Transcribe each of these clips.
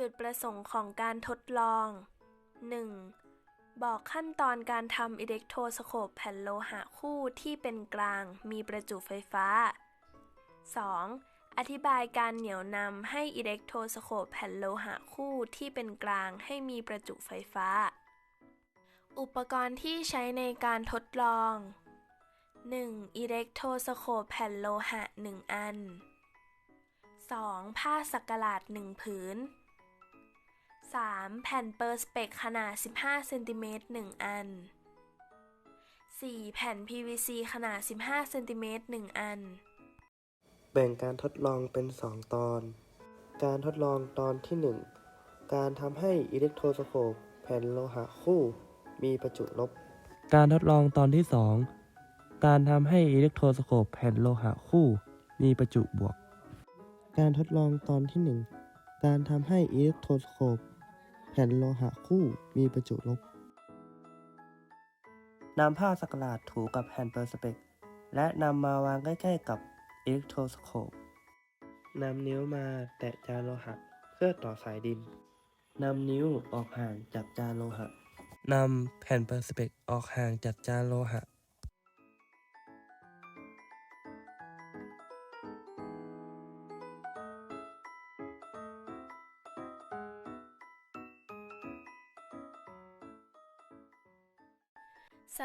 จุดประสงค์ของการทดลอง 1. บอกขั้นตอนการทำอิเล็กโทรสโคปแผ่นโลหะคู่ที่เป็นกลางมีประจุไฟฟ้า 2. อธิบายการเหนี่ยวนำให้อิเล็กโทรสโคปแผ่นโลหะคู่ที่เป็นกลางให้มีประจุไฟฟ้า อุปกรณ์ที่ใช้ในการทดลอง 1. อิเล็กโทรสโคปแผ่นโลหะ 1 อัน 2. ผ้าสักหลาด 1 ผืน 3. แผ่นเปอร์สเปกขนาด 15เซนติเมตร1อัน 4. แผ่น PVC ขนาด 15เซนติเมตร1อัน แบ่งการทดลองเป็น 2 ตอน การทดลองตอนที่ 1 การทำให้อิเล็กโทรสโคปแผ่นโลหะคู่มีประจุลบ การทดลองตอนที่ 2 การทำให้อิเล็กโทรสโคปแผ่นโลหะคู่มีประจุบวก การทดลองตอนที่ 1 การทำให้อิเล็กโทรสโคป แผ่นโลหะคู่มีประจุลบนำผ้าสักหลาดถูกับแผ่นเปอร์สเปกและนำมาวางใกล้ ๆ กับอิเล็กโทรสโคปนำนิ้วมาแตะจานโลหะเพื่อต่อสายดินนำนิ้วออกห่างจากจานโลหะนำแผ่นเปอร์สเปกออกห่างจากจานโลหะ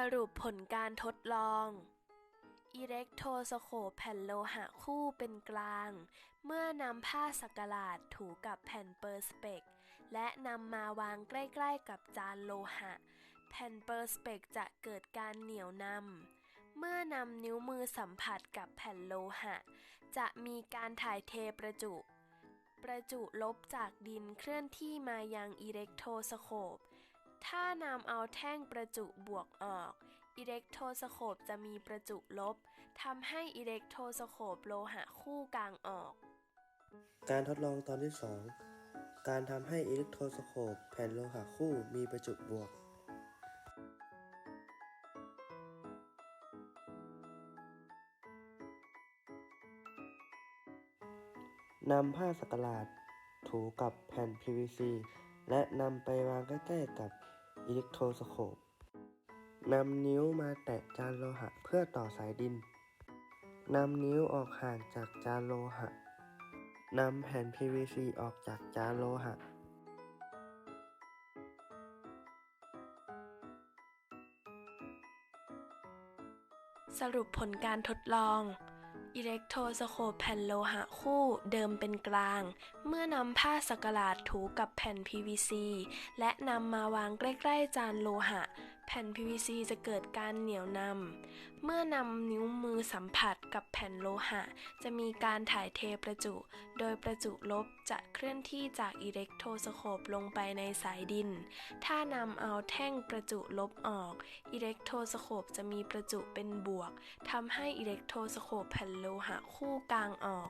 สรุปผลการทดลอง อิเล็กโทรสโคปแผ่นโลหะคู่เป็นกลาง เมื่อนำผ้าสักหลาดถูกับแผ่นเปอร์สเปก และนำมาวางใกล้ๆกับจานโลหะ แผ่นเปอร์สเปกจะเกิดการเหนี่ยวนำ เมื่อนำนิ้วมือสัมผัสกับแผ่นโลหะ จะมีการถ่ายเทประจุประจุลบจากดินเคลื่อนที่มายังอิเล็กโทรสโคป ถ้านำเอาแท่งประจุบวกออก อิเล็กโทรสโคปจะมีประจุลบทำให้อิเล็กโทรสโคปโลหะคู่กลางออก การทดลองตอนที่ 2 การทำให้อิเล็กโทรสโคปแผ่นโลหะคู่มีประจุบวกนำผ้าสักหลาดถูกับแผ่น PVC และนำไปวางใกล้ๆกับ อิเล็กโทรสโคปนำนิ้วมาแตะจานโลหะเพื่อต่อสายดิน นำนิ้วออกห่างจากจานโลหะ นำแผ่น PVC ออกจากจานโลหะ สรุปผลการทดลอง อิเล็กโทรสโคปแผ่นโลหะคู่เดิมเป็นกลาง เมื่อนำผ้าสักหลาดถูกับแผ่น PVC และนำมาวางใกล้ๆจานโลหะ แผ่น PVC จะเกิดการเหนี่ยวนำ เมื่อนำนิ้วมือสัมผัสกับแผ่นโลหะ จะมีการถ่ายเทประจุ โดยประจุลบจะเคลื่อนที่จากอิเล็กโทรสโคปลงไปในสายดิน ถ้านำเอาแท่งประจุลบออก อิเล็กโทรสโคปจะมีประจุเป็นบวกทำให้อิเล็กโทรสโคปแผ่นโลหะคู่กลางออก